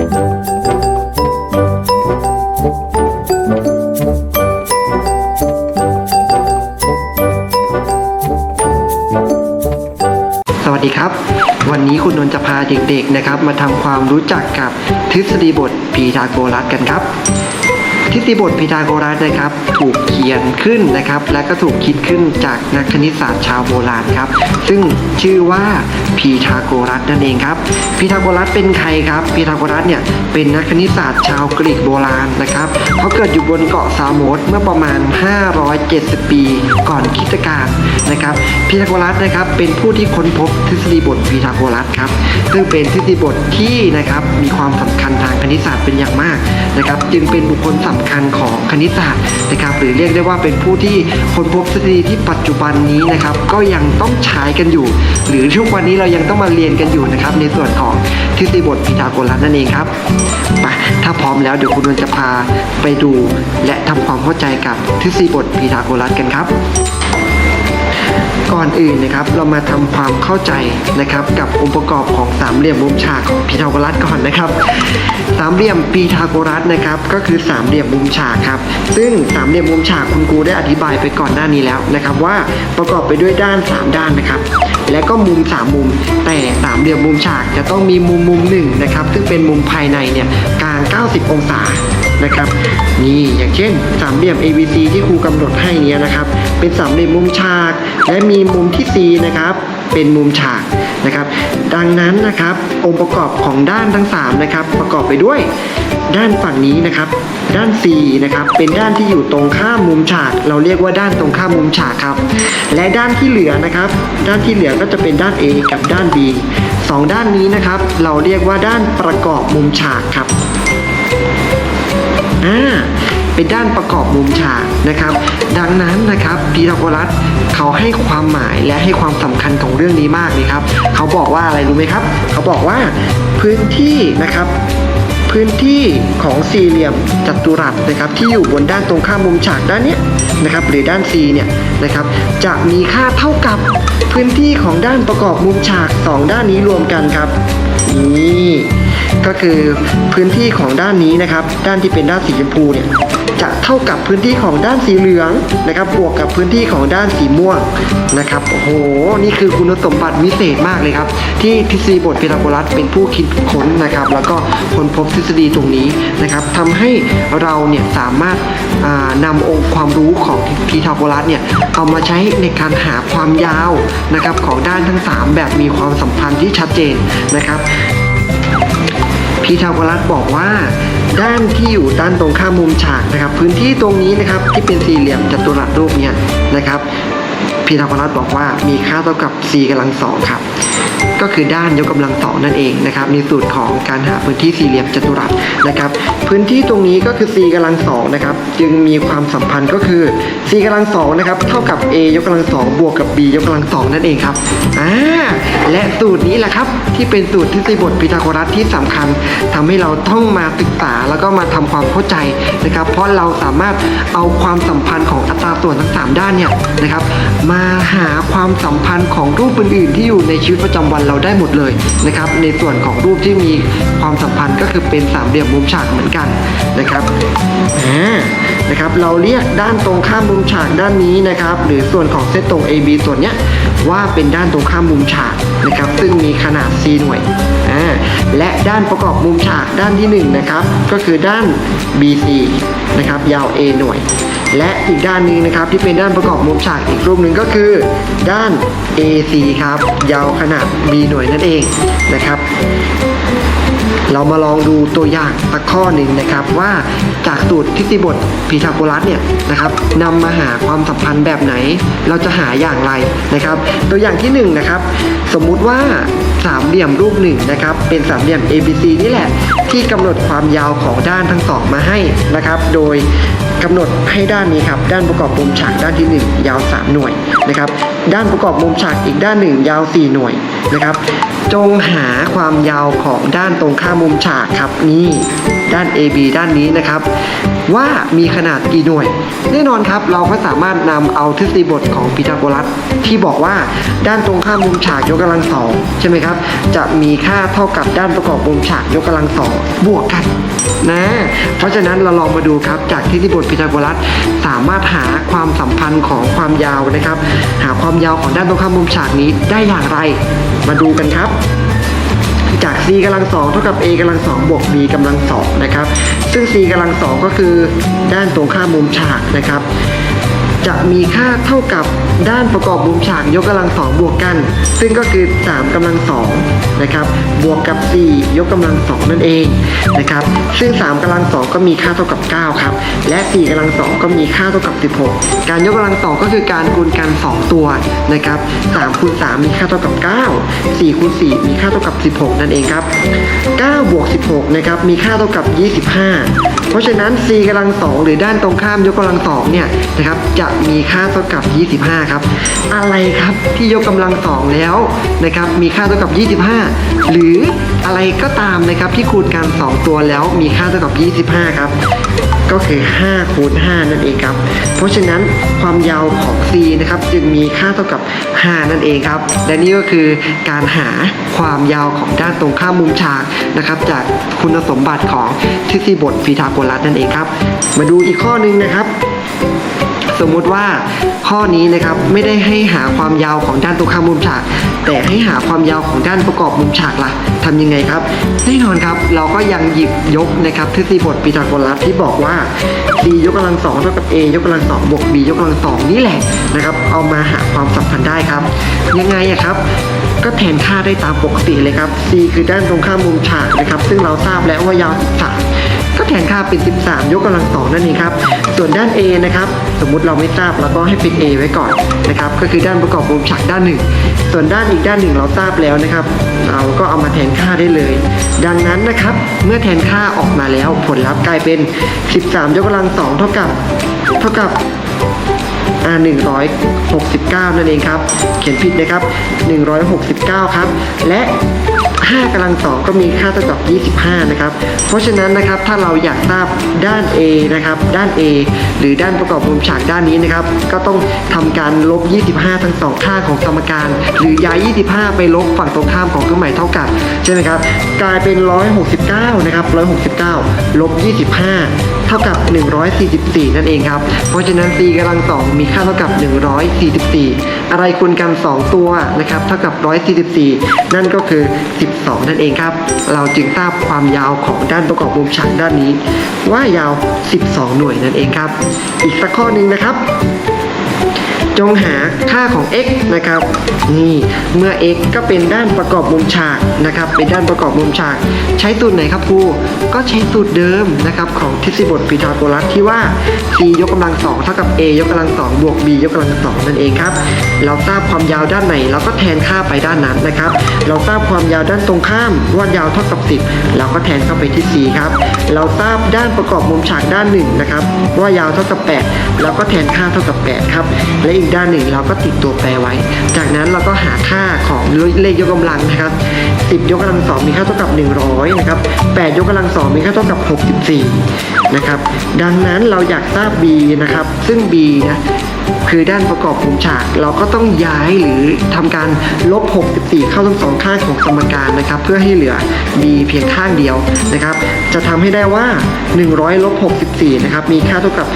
สวัสดีครับ วันนี้คุณนนท์จะพาเด็กๆนะครับ มาทำความรู้จักกับทฤษฎีบทพีทาโกรัสกันครับ ทฤษฎีบทพีทาโกรัสนะครับ ถูกเขียนขึ้นนะครับ และก็ถูกคิดขึ้นจากนักคณิตศาสตร์ชาวโบราณครับ ซึ่งชื่อว่าพีทาโกรัสนั่นเองครับพีทาโกรัสเป็นใครครับพีทาโกรัสเนี่ยเป็นนักคณิตศาสตร์ชาวกรีกโบราณนะครับเขาเกิดอยู่บนเกาะซาโมสเมื่อประมาณ 570 ปีก่อนคริสตกาลนะครับพีทาโกรัสนะครับเป็นผู้ที่ค้นพบทฤษฎีบทพีทาโกรัสครับซึ่งเป็นทฤษฎีบทที่นะครับมีความสำคัญทางคณิตศาสตร์เป็นอย่างมากนะครับ จึงเป็นบุคคลสำคัญของคณิตศาสตร์นะครับหรือเรียกได้ว่าเป็นผู้ที่ค้นพบทฤษฎีที่ปัจจุบันนี้นะครับก็ยังต้องใช้กันอยู่ หรือทุกวันนี้เรายังต้องมาเรียนกันอยู่นะครับในส่วนของทฤษฎีบทพีทาโกรัสนั่นเองครับไปถ้าพร้อมแล้วเดี๋ยวคุณนนท์จะพาไปดู และทำความเข้าใจกับทฤษฎีบทพีทาโกรัสกันครับ ก่อนอื่นนะครับเรามาทำความเข้าใจนะครับกับองค์ประกอบของสามเหลี่ยมมุมฉากของพีทาโกรัสก่อนนะครับ สามเหลี่ยมพีทาโกรัสนะครับก็คือสามเหลี่ยมมุมฉากครับ ซึ่งสามเหลี่ยมมุมฉากคุณครูได้อธิบายไปก่อนหน้านี้แล้วนะครับว่าประกอบไปด้วยด้าน 3 ด้านนะครับและก็มุม 3 มุม แต่สามเหลี่ยมมุมฉากจะต้องมีมุมมุมหนึ่งนะครับซึ่งเป็นมุมภายในเนี่ยกลาง 90 องศานะครับนี่อย่างเช่นสามเหลี่ยม ABC ที่ครูกำหนดให้นี้นะครับเป็นสามเหลี่ยมมุมฉาก และมีมุมที่ C นะครับ เป็นมุมฉากนะครับ ดังนั้นนะครับ องค์ประกอบของด้านทั้ง3นะครับ ประกอบไปด้วย ด้านฝั่งนี้นะครับ ด้าน C นะครับ เป็นด้านที่อยู่ตรงข้ามมุมฉาก เราเรียกว่าด้านตรงข้ามมุมฉากครับ และด้านที่เหลือนะครับ ด้านที่เหลือก็จะเป็นด้าน A กับด้าน B สองด้านนี้นะครับ เราเรียกว่าด้านประกอบมุมฉากครับอ่า เป็นด้านประกอบมุมฉากนะครับ ดังนั้นนะครับพีทาโกรัสเขาให้ความหมายและให้ความสำคัญของเรื่องนี้มากเลยครับ เขาบอกว่าอะไรรู้ไหมครับ เขาบอกว่าพื้นที่นะครับพื้นที่ของสี่เหลี่ยมจัตุรัสนะครับที่อยู่บนด้านตรงข้ามมุมฉากด้านนี้นะครับหรือด้าน C เนี่ยนะครับจะมีค่าเท่ากับพื้นที่ของด้านประกอบมุมฉากสองด้านนี้รวมกันครับนี่ ก็คือพื้นที่ของด้านนี้นะครับ ด้านที่เป็นด้านสีชมพูเนี่ยจะเท่ากับพื้นที่ของด้านสีเหลืองนะครับ บวกกับพื้นที่ของด้านสีม่วงนะครับโอ้โหนี่คือคุณสมบัติวิเศษมากเลยครับ ที่ทฤษฎีบทพีทาโกรัสเป็นผู้คิดค้นนะครับ แล้วก็ค้นพบทฤษฎีตรงนี้นะครับทำให้เราเนี่ยสามารถานำองค์ความรู้ของพีทาโกรัสเนี่ยเอามาใช้ในการหาความยาวนะครับของด้านทั้ง 3 แบบมีความสัมพันธ์ที่ชัดเจนนะครับ พีทาวกรัสบอกว่า ด้านที่อยู่ด้านตรงข้ามมุมฉากนะครับ พื้นที่ตรงนี้นะครับที่เป็นสี่เหลี่ยมจัตุรัสรูปเนี่ยนะครับพีทาโกรัสบอกว่ามีค่าเท่ากับ c กำลังสองครับ ก็คือด้านยกกำลังสองนั่นเองนะครับในสูตรของการหาพื้นที่สี่เหลี่ยมจัตุรัสนะครับพื้นที่ตรงนี้ก็คือ c กำลังสองนะครับจึงมีความสัมพันธ์ก็คือ c กำลังสองนะครับเท่ากับ a ยกกำลังสองบวกกับ b ยกกำลังสองนั่นเองครับอ่าและสูตรนี้แหละครับที่เป็นสูตรทฤษฎีบทพีทาโกรัสที่สำคัญทำให้เราต้องมาศึกษาแล้วก็มาทำความเข้าใจนะครับ เพราะเราสามารถเอาความสัมพันธ์ของอัตราส่วนทั้งสามด้านเนี่ยนะครับ มาหาความสัมพันธ์ของรูปอื่นๆที่อยู่ในชีวิตประจำวันเราได้หมดเลยนะครับ ในส่วนของรูปที่มีความสัมพันธ์ก็คือเป็นสามเหลี่ยมมุมฉากเหมือนกันนะครับอ่า นะครับ เราเรียกด้านตรงข้ามมุมฉากด้านนี้นะครับ หรือส่วนของเส้นตรง AB ส่วนเนี้ยว่าเป็นด้านตรงข้ามมุมฉากนะครับ ซึ่งมีขนาด c หน่วยอ่าและด้านประกอบมุมฉากด้านที่หนึ่งนะครับก็คือด้าน BC นะครับยาว A หน่วย และอีกด้านหนึงนะครับที่เป็นด้านประกอบมุมฉากอีกรูปหนึ่งก็คือ ด้าน AC ครับยาวขนาด B หน่วยนั่นเองนะครับ เรามาลองดูตัวอย่างตะข้อหนึ่งนะครับว่าจากสูตรทฤษฎีบทพีทาโกรัสเนี่ยนะครับนำมาหาความสัมพันธ์แบบไหน เราจะหาอย่างไรนะครับ ตัวอย่างที่หนึ่งนะครับสมมุติว่าสามเหลี่ยมรูปหนึ่งนะครับเป็นสามเหลี่ยม ABC นี่แหละที่กำหนดความยาวของด้านทั้งสองมาให้นะครับ โดย กำหนดให้ด้านนี้ครับด้านประกอบมุมฉากด้านที่หนึ่งยาว 3 หน่วยนะครับด้านประกอบมุมฉากอีกด้านหนึ่งยาว 4 หน่วยนะครับจงหาความยาวของด้านตรงข้ามมุมฉากครับนี่ด้าน AB ด้านนี้นะครับว่ามีขนาดกี่หน่วย แน่นอนครับเราก็สามารถนำเอาทฤษฎีบทของพีทาโกรัสที่บอกว่าด้านตรงข้ามมุมฉากยกกำลังสองใช่ไหมครับจะมีค่าเท่ากับด้านประกอบมุมฉากยกกำลังสองบวกกัน นะ เพราะฉะนั้นเราลองมาดูครับจากที่ที่บทพีทาโกรัสสามารถหาความสัมพันธ์ของความยาวนะครับ หาความยาวของด้านตรงข้ามมุมฉากนี้ได้อย่างไร มาดูกันครับจาก c กำลังสองเท่ากับ a กำลังสองบวก b กำลังสองนะครับ ซึ่ง c กำลังสองก็คือด้านตรงข้ามมุมฉากนะครับ จะมีค่าเท่ากับด้านประกอบมุมฉากยกกำลังสองบวกกัน ซึ่งก็คือ 3กำลังสองนะครับบวกกับ 4 ยกกำลังสองนั่นเองนะครับซึ่ง 3กำลังสองก็มีค่าเท่ากับ 9 ครับ และ 4กำลังสองก็มีค่าเท่ากับ 16 การยกกำลังสองก็คือการคูณกัน 2 ตัวนะครับ3คูณ3มีค่าเท่ากับ 9 4คูณ4มีค่าเท่ากับ 16 นั่นเองครับ9บวก16นะครับมีค่าเท่ากับ 25 เพราะฉะนั้น c กำลังสองหรือด้านตรงข้ามยกกำลังสองเนี่ยนะครับจะมีค่าเท่ากับ 25 ครับ อะไรครับที่ยกกำลังสองแล้วนะครับมีค่าเท่ากับ 25 หรือ อะไรก็ตามนะครับที่คูณกัน 2 ตัวแล้วมีค่าเท่ากับ 25 ครับ ก็คือ5คูณ5นั่นเองครับ เพราะฉะนั้นความยาวของ c นะครับจึงมีค่าเท่ากับ 5 นั่นเองครับ และนี่ก็คือการหาความยาวของด้านตรงข้ามมุมฉากนะครับ จากคุณสมบัติของทฤษฎีบทพีทาโกรัสนั่นเองครับ มาดูอีกข้อหนึงนะครับสมมุติว่าข้อนี้นะครับไม่ได้ให้หาความยาวของด้านตรงข้ามมุมฉาก แต่ให้หาความยาวของด้านประกอบมุมฉากล่ะทำยังไงครับแน่นอนครับเราก็ยังหยิบยกนะครับทฤษฎีบทพีทาโกรัสที่บอกว่า b ยกกำลังสองเท่ากับ a ยกกำลังสองบวก b ยกกำลังสองนี่แหละนะครับ เอามาหาความสัมพันธ์ได้ครับ ยังไงอะครับก็แทนค่าได้ตามปกติเลยครับ c คือด้านตรงข้ามมุมฉากนะครับ ซึ่งเราทราบแล้วว่ายาว13ก็แทนค่าเป็น 13 ยกกำลังสองนั่นเองครับ ส่วนด้าน A นะครับ สมมุติเราไม่ทราบเราก็ให้เป็น A ไว้ก่อนนะครับ ก็คือด้านประกอบมุมฉากด้านหนึ่ง ส่วนด้านอีกด้านหนึ่งเราทราบแล้วนะครับ เราก็เอามาแทนค่าได้เลย ดังนั้นนะครับเมื่อแทนค่าออกมาแล้วผลลัพธ์กลายเป็น 13ยกกำลัง2เท่ากับเท่ากับอ่า169 นั่นเองครับ เขียนผิดนะครับ 169 ครับ และ 5กำลังสองก็มีค่าเท่ากับ 25 นะครับ เพราะฉะนั้นนะครับถ้าเราอยากทราบด้าน A นะครับ ด้าน A หรือด้านประกอบมุมฉากด้านนี้นะครับ ก็ต้องทำการลบ 25 ทั้งสองข้างของสมการ หรือย้าย 25 ไปลบฝั่งตรงข้ามของเครื่องหมายเท่ากับใช่ไหมครับ กลายเป็น 169 นะครับ 169 ลบ 25 เท่ากับ 144 นั่นเองครับ เพราะฉะนั้น c กำลังสองมีค่าเท่ากับ 144 อะไรคูณกัน 2 ตัวนะครับเท่ากับ 144 นั่นก็คือ 12 นั่นเองครับ เราจึงทราบความยาวของด้านประกอบมุมฉากด้านนี้ ว่ายาว 12 หน่วยนั่นเองครับ อีกสักข้อหนึ่งนะครับ จงหาค่าของ x นะครับ นี่เมื่อ x ก็เป็นด้านประกอบมุมฉากนะครับ เป็นด้านประกอบมุมฉาก ใช้สูตรไหนครับครูก็ใช้สูตรเดิมนะครับของทฤษฎีบทพีทาโกรัสที่ว่า c ยกกำลังสองเท่ากับ a ยกกำลังสองบวก b ยกกำลังสองนั่นเองครับ เราทราบความยาวด้านไหนเราก็แทนค่าไปด้านนั้นนะครับ เราทราบความยาวด้านตรงข้ามว่ายาวเท่ากับ 10 เราก็แทนเข้าไปที่ c ครับ เราทราบด้านประกอบมุมฉากด้านหนึ่งนะครับว่ายาวเท่ากับ 8 เราก็แทนค่าเท่ากับ 8 ครับ และอีกด้านหนึ่งเราก็ติดตัวแปรไว้ จากนั้นเราก็หาค่าของเลขยกกำลังนะครับ10 ยกกำลังสองมีค่าเท่ากับ 100นะครับ8ยกกำลังสองมีค่าเท่ากับ 64นะครับดังนั้นเราอยากทราบ b นะครับซึ่ง b นะ คือด้านประกอบมุมฉาก เราก็ต้องย้ายหรือทำการลบ 64 เข้าทั้งสองข้างของสมการนะครับ เพื่อให้เหลือ b เพียงข้างเดียวนะครับ จะทำให้ได้ว่า 100ลบ64 นะครับ มีค่าเท่ากับ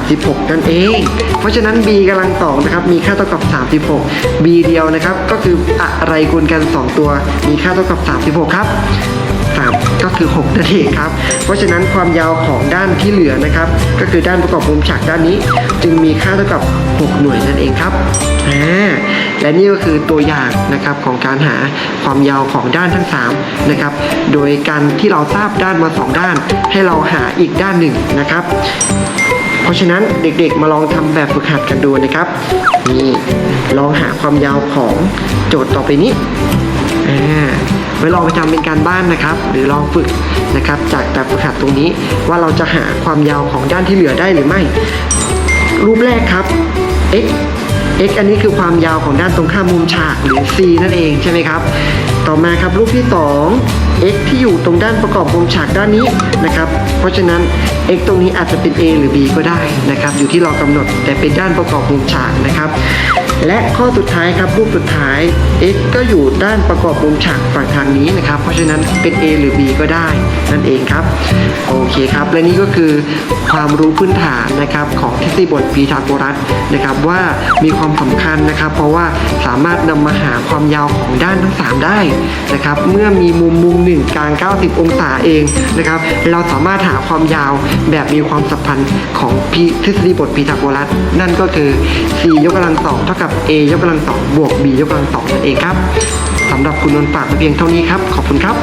36 นั่นเอง เพราะฉะนั้น b กำลังสองนะครับ มีค่าเท่ากับ 36 b เดียวนะครับ ก็คืออะไรคูณกัน 2 ตัว มีค่าเท่ากับ 36 ครับ3ก็ คือ 6 นั่นเองครับ เพราะฉะนั้นความยาวของด้านที่เหลือนะครับ ก็คือด้านประกอบมุมฉากด้านนี้ จึงมีค่าเท่ากับ 6 หน่วยนั่นเองครับอ่าและนี่ก็คือตัวอย่างนะครับของการหาความยาวของด้านทั้ง3นะครับโดยการที่เราทราบด้านมา 2 ด้าน ให้เราหาอีกด้านหนึ่งนะครับ เพราะฉะนั้นเด็กๆมาลองทำแบบฝึกหัดกันดูนะครับนี่ลองหาความยาวของโจทย์ต่อไปนี้อ่า ไว้ลองไปทำเป็นการบ้านนะครับ หรือลองฝึกนะครับ จากแบบฝึกหัดตรงนี้ว่าเราจะหาความยาวของด้านที่เหลือได้หรือไม่ รูปแรกครับ x x อันนี้คือความยาวของด้านตรงข้ามมุมฉากหรือ c นั่นเองใช่ไหมครับ ต่อมาครับรูปที่ 2 x ที่อยู่ตรงด้านประกอบวงฉากด้านนี้นะครับ เพราะฉะนั้น x ตรงนี้อาจจะเป็น a หรือ b ก็ได้นะครับ อยู่ที่เรากำหนดแต่เป็นด้านประกอบวงฉากนะครับ และข้อสุดท้ายครับรูปสุดท้าย x ก็อยู่ด้านประกอบวงฉากฝั่งทางนี้นะครับ เพราะฉะนั้นเป็น a หรือ b ก็ได้นั่นเองครับโอเคครับ และนี่ก็คือความรู้พื้นฐานนะครับของทฤษฎีบทพีทาโกรัสนะครับว่ามีความสำคัญนะครับ เพราะว่าสามารถนำมาหาความยาวของด้านทั้ง 3 ได้นะครับ เมื่อมีมุมมุมหนึ่งกลาง 90 องศาเองนะครับ เราสามารถหาความยาวแบบมีความสัมพันธ์ของพีทฤษฎีบทพีทาโกรัส นั่นก็คือ c ยกกำลังสองเท่ากับ a ยกกำลังสองบวก b ยกกำลังสองนั่นเองครับสำหรับคุณนนท์ฝากไว้เพียงเท่านี้ครับ ขอบคุณครับ